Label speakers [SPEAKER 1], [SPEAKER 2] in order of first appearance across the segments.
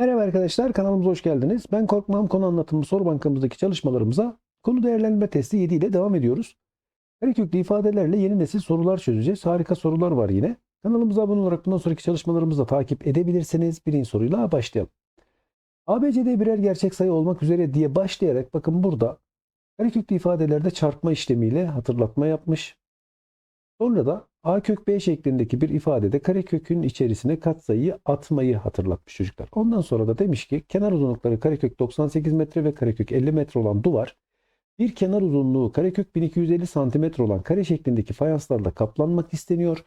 [SPEAKER 1] Merhaba arkadaşlar, kanalımıza hoş geldiniz. Ben Korkmam konu anlatımı soru bankamızdaki çalışmalarımıza konu değerlendirme testi 7 ile devam ediyoruz. Kareköklü ifadelerle yeni nesil sorular çözeceğiz. Harika sorular var yine. Kanalımıza abone olarak bundan sonraki çalışmalarımızı da takip edebilirsiniz. Birinci soruyla başlayalım. ABCD birer gerçek sayı olmak üzere diye başlayarak bakın burada kareköklü ifadelerde çarpma işlemiyle hatırlatma yapmış. Sonra da a kök b şeklindeki bir ifadede karekökün içerisine katsayıyı atmayı hatırlatmış çocuklar. Ondan sonra da demiş ki kenar uzunlukları karekök 98 metre ve karekök 50 metre olan duvar bir kenar uzunluğu karekök 1250 santimetre olan kare şeklindeki fayanslarla kaplanmak isteniyor.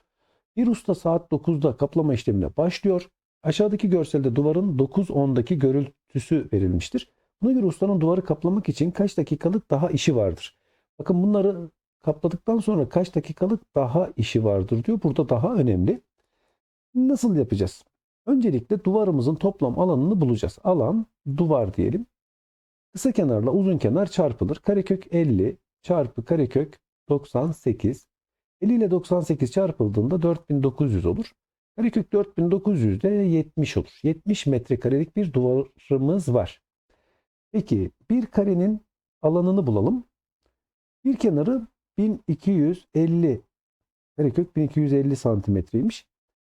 [SPEAKER 1] Bir usta saat 9'da kaplama işlemine başlıyor. Aşağıdaki görselde duvarın 9-10'daki görüntüsü verilmiştir. Buna göre ustanın duvarı kaplamak için kaç dakikalık daha işi vardır? Bakın bunları kapladıktan sonra kaç dakikalık daha işi vardır diyor. Burada daha önemli. Nasıl yapacağız? Öncelikle duvarımızın toplam alanını bulacağız. Alan duvar diyelim. Kısa kenarla uzun kenar çarpılır. Karekök 50 çarpı karekök 98. 50 ile 98 çarpıldığında 4900 olur. Karekök 4900 de 70 olur. 70 metrekarelik bir duvarımız var. Peki bir karenin alanını bulalım. Bir kenarı 1250 karekök 1250 santimetreymiş.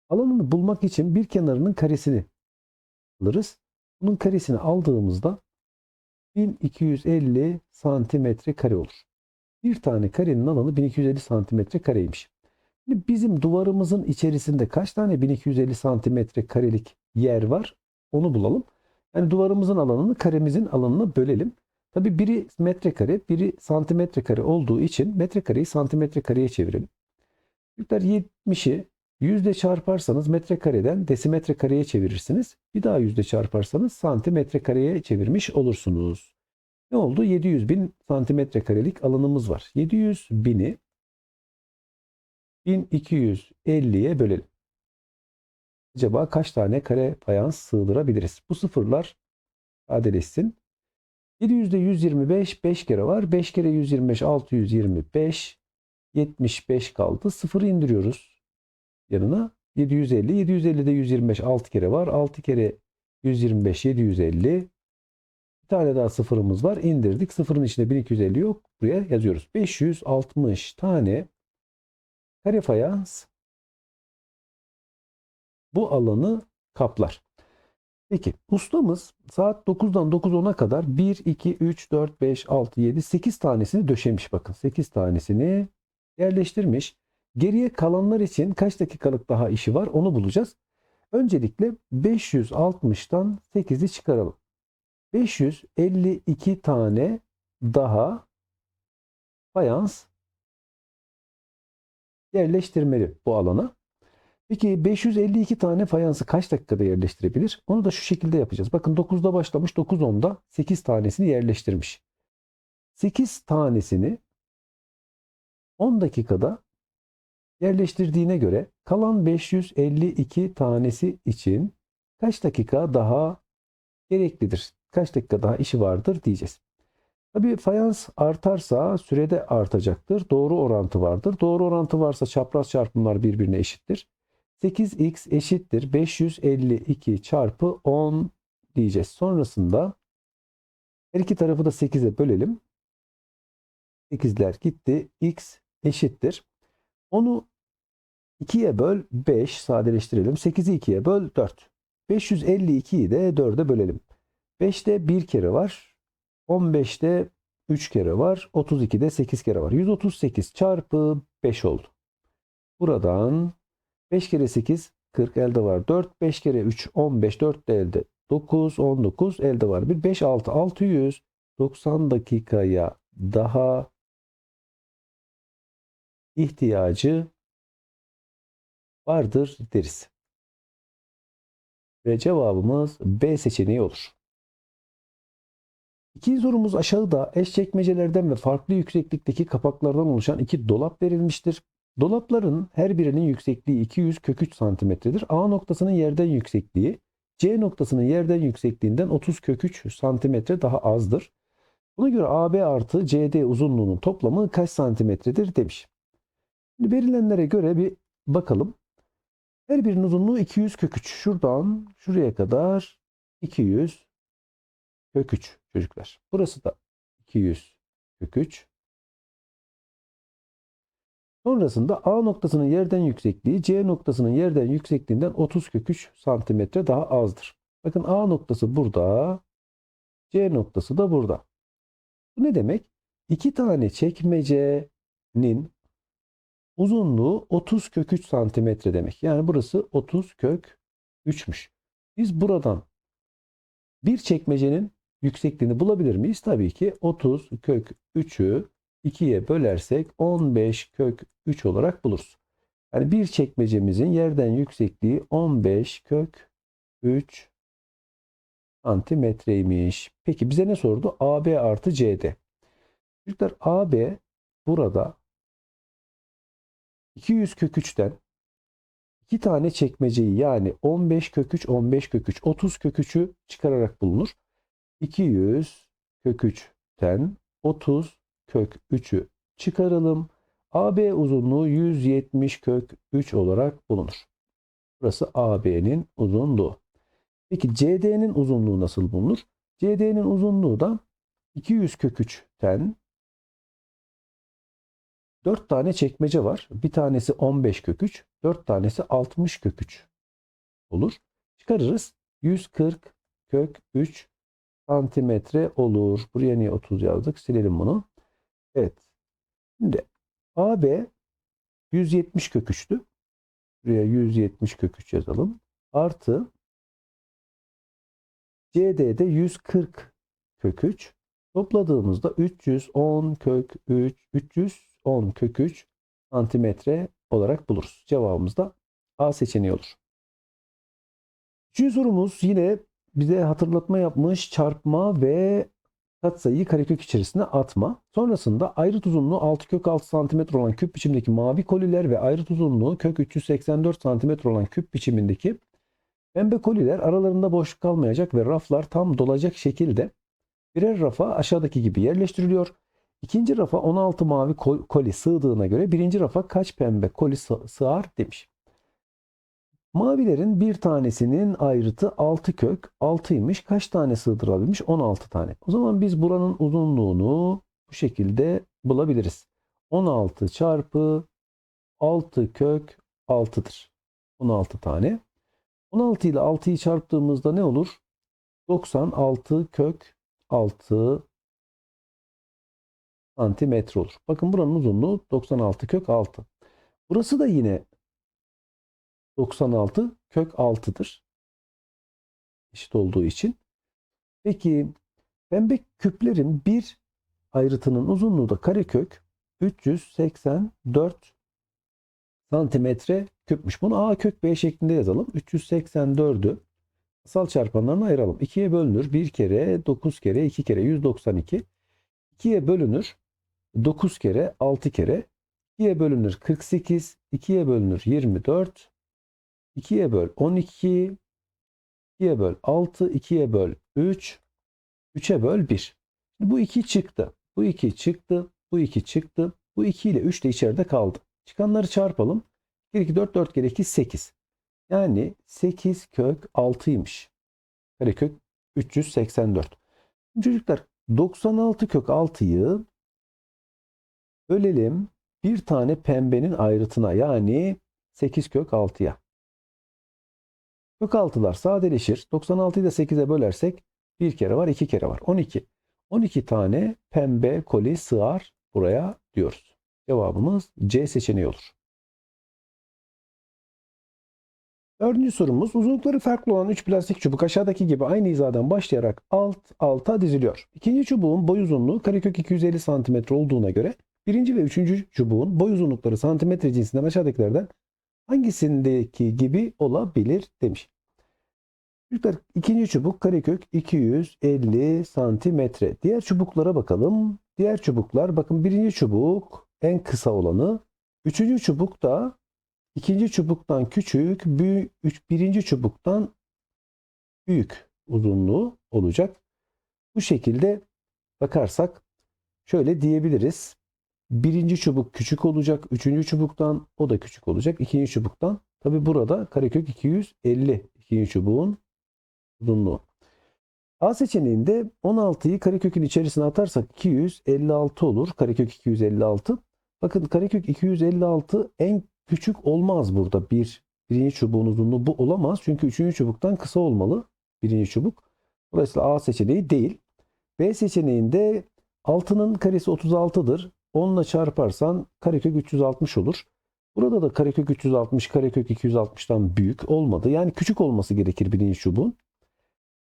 [SPEAKER 1] Alanını bulmak için bir kenarının karesini alırız. Bunun karesini aldığımızda 1250 santimetre kare olur. Bir tane karenin alanı 1250 santimetre kareymiş. Şimdi bizim duvarımızın içerisinde kaç tane 1250 santimetre karelik yer var? Onu bulalım. Yani duvarımızın alanını karemizin alanına bölelim. Tabi biri metrekare, biri santimetre kare olduğu için metrekareyi santimetre kareye çevirelim. Çocuklar 70'i yüzde çarparsanız metrekareden desimetre kareye çevirirsiniz. Bir daha yüzde çarparsanız santimetre kareye çevirmiş olursunuz. Ne oldu? 700 bin santimetre karelik alanımız var. 700 bini 1250'ye bölelim. Acaba kaç tane kare fayans sığdırabiliriz? Bu sıfırlar sadeleşsin. 700'de 125 5 kere var. 5 kere 125 625 75 kaldı. Sıfırı indiriyoruz yanına. 750 750'de 125 6 kere var. 6 kere 125 750 bir tane daha sıfırımız var. İndirdik. Sıfırın içinde 1250 yok. Buraya yazıyoruz. 560 tane kare fayans bu alanı kaplar. Peki ustamız saat 9'dan 9.10'a kadar 1, 2, 3, 4, 5, 6, 7, 8 tanesini döşemiş bakın. 8 tanesini yerleştirmiş. Geriye kalanlar için kaç dakikalık daha işi var onu bulacağız. Öncelikle 560'tan 8'i çıkaralım. 552 tane daha fayans yerleştirmeli bu alana. Peki 552 tane fayansı kaç dakikada yerleştirebilir? Onu da şu şekilde yapacağız. Bakın 9'da başlamış 9.10'da 8 tanesini yerleştirmiş. 8 tanesini 10 dakikada yerleştirdiğine göre kalan 552 tanesi için kaç dakika daha gereklidir? Kaç dakika daha işi vardır diyeceğiz. Tabii fayans artarsa sürede artacaktır. Doğru orantı vardır. Doğru orantı varsa çapraz çarpımlar birbirine eşittir. 8x eşittir 552 çarpı 10 diyeceğiz. Sonrasında her iki tarafı da 8'e bölelim. 8'ler gitti. x eşittir. Onu 2'ye böl 5 sadeleştirelim. 8'i 2'ye böl 4. 552'yi de 4'e bölelim. 5'te 1 kere var. 15'te 3 kere var. 32'de 8 kere var. 138 çarpı 5 oldu. Buradan 5 kere 8 40 elde var 4. 5 kere 3 15 4 de elde 9 19 elde var 1 5 6 690 dakikaya daha ihtiyacı vardır deriz. Ve cevabımız B seçeneği olur. İkinci sorumuz aşağıda eş çekmecelerden ve farklı yükseklikteki kapaklardan oluşan iki dolap verilmiştir. Dolapların her birinin yüksekliği 200 kök 3 santimetredir. A noktasının yerden yüksekliği C noktasının yerden yüksekliğinden 30 kök 3 santimetre daha azdır. Buna göre AB artı CD uzunluğunun toplamı kaç santimetredir demiş. Şimdi verilenlere göre bir bakalım. Her birinin uzunluğu 200 kök 3. Şuradan şuraya kadar 200 kök 3 çocuklar. Burası da 200 kök 3. Sonrasında A noktasının yerden yüksekliği C noktasının yerden yüksekliğinden 30 kök 3 santimetre daha azdır. Bakın A noktası burada. C noktası da burada. Bu ne demek? İki tane çekmecenin uzunluğu 30 kök 3 santimetre demek. Yani burası 30 kök 3'müş. Biz buradan bir çekmecenin yüksekliğini bulabilir miyiz? Tabii ki 30 kök 3'ü 2'ye bölersek 15 kök 3 olarak buluruz. Yani bir çekmecemizin yerden yüksekliği 15 kök 3 santimetreymiş. Peki bize ne sordu? AB artı CD. Çocuklar AB burada 200 kök 3'ten iki tane çekmeceyi yani 15 kök 3, 15 kök 3, 30 kök 3'ü çıkararak bulunur. 200 kök 3'ten 30 kök 3'ü çıkaralım. AB uzunluğu 170 kök 3 olarak bulunur. Burası AB'nin uzunluğu. Peki CD'nin uzunluğu nasıl bulunur? CD'nin uzunluğu da 200 kök 3'ten 4 tane çekmece var. Bir tanesi 15 kök 3, 4 tanesi 60 kök 3 olur. Çıkarırız. 140 kök 3 santimetre olur. Buraya niye 30 yazdık? Silelim bunu. Evet. Şimdi AB 170 kök 3'tü. Buraya 170 kök 3 yazalım. Artı CD'de 140 kök 3. Topladığımızda 310 kök 3, 310 kök 3 santimetre olarak buluruz. Cevabımız da A seçeneği olur. Üçüncü sorumuz yine bize hatırlatma yapmış çarpma ve katsayıyı karekök içerisine atma. Sonrasında ayrıt uzunluğu 6 kök 6 cm olan küp biçimdeki mavi koliler ve ayrıt uzunluğu kök 384 cm olan küp biçimindeki pembe koliler aralarında boşluk kalmayacak ve raflar tam dolacak şekilde birer rafa aşağıdaki gibi yerleştiriliyor. İkinci rafa 16 mavi koli sığdığına göre birinci rafa kaç pembe koli sığar demiş. Mavilerin bir tanesinin ayrıtı 6 kök 6'ymış. Kaç tane sığdırabilmiş? 16 tane. O zaman biz buranın uzunluğunu bu şekilde bulabiliriz. 16 çarpı 6 kök 6'dır. 16 tane. 16 ile 6'yı çarptığımızda ne olur? 96 kök 6 santimetre olur. Bakın buranın uzunluğu 96 kök 6. Burası da yine 96 kök 6'dır. Eşit olduğu için. Peki pembe küplerin bir ayrıtının uzunluğu da karekök 384 santimetre küpmüş. Bunu A kök B şeklinde yazalım. 384'ü asal çarpanlarına ayıralım. 2'ye bölünür. 1 kere, 9 kere, 2 kere 192. 2'ye bölünür. 9 kere, 6 kere. 2'ye bölünür 48. 2'ye bölünür 24. 2'ye böl 12. 2'ye böl 6. 2'ye böl 3. 3'e böl 1. Bu 2 çıktı. Bu 2 çıktı. Bu 2 çıktı. Bu 2 ile 3 de içeride kaldı. Çıkanları çarpalım. 1, 2, 4, 4 kere 2, 8. Yani 8 kök 6'ymış. Karekök 384. Çocuklar 96 kök 6'yı bölelim bir tane pembenin ayrıtına yani 8 kök 6'ya. Kök 6'lar sadeleşir. 96'yı da 8'e bölersek bir kere var, iki kere var. 12. 12 tane pembe koli sığar buraya diyoruz. Cevabımız C seçeneği olur. Dördüncü sorumuz uzunlukları farklı olan 3 plastik çubuk aşağıdaki gibi aynı hizadan başlayarak alt alta diziliyor. İkinci çubuğun boy uzunluğu karekök 250 cm olduğuna göre birinci ve üçüncü çubuğun boy uzunlukları santimetre cinsinden aşağıdakilerden hangisindeki gibi olabilir demiş. Çocuklar ikinci çubuk karekök 250 santimetre. Diğer çubuklara bakalım. Diğer çubuklar bakın birinci çubuk en kısa olanı. Üçüncü çubuk da ikinci çubuktan küçük, büyük, birinci çubuktan büyük uzunluğu olacak. Bu şekilde bakarsak şöyle diyebiliriz. Birinci çubuk küçük olacak. Üçüncü çubuktan o da küçük olacak. İkinci çubuktan. Tabi burada karekök 250 ikinci çubuğun uzunluğu. A seçeneğinde 16'yı karekökün içerisine atarsak 256 olur. Karekök 256. Bakın karekök 256 en küçük olmaz burada. Bir, birinci çubuğun uzunluğu bu olamaz. Çünkü üçüncü çubuktan kısa olmalı. Birinci çubuk. Dolayısıyla A seçeneği değil. B seçeneğinde 6'nın karesi 36'dır. 10 ile çarparsan karekök 360 olur. Burada da karekök 360 karekök 260'tan büyük olmadı. Yani küçük olması gerekir birinci çubuğun.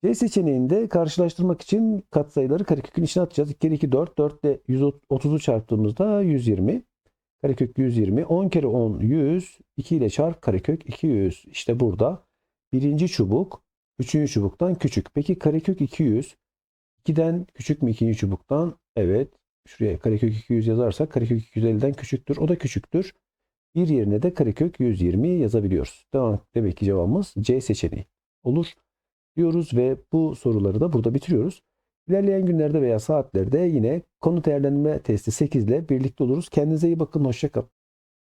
[SPEAKER 1] C seçeneğinde karşılaştırmak için katsayıları karekökün içine atacağız. 2 kere 2 4, 4 ile 130'u çarptığımızda 120. Karekök 120. 10 kere 10 100. 2 ile çarp karekök 200. İşte burada birinci çubuk üçüncü çubuktan küçük. Peki karekök 200 2'den küçük mü ikinci çubuktan? Evet. Şuraya karekök 200 yazarsak karekök 250'den küçüktür. O da küçüktür. Bir yerine de karekök 120 yazabiliyoruz. Devam, demek ki cevabımız C seçeneği olur diyoruz ve bu soruları da burada bitiriyoruz. İlerleyen günlerde veya saatlerde yine konu değerlendirme testi 8 ile birlikte oluruz. Kendinize iyi bakın. Hoşçakalın.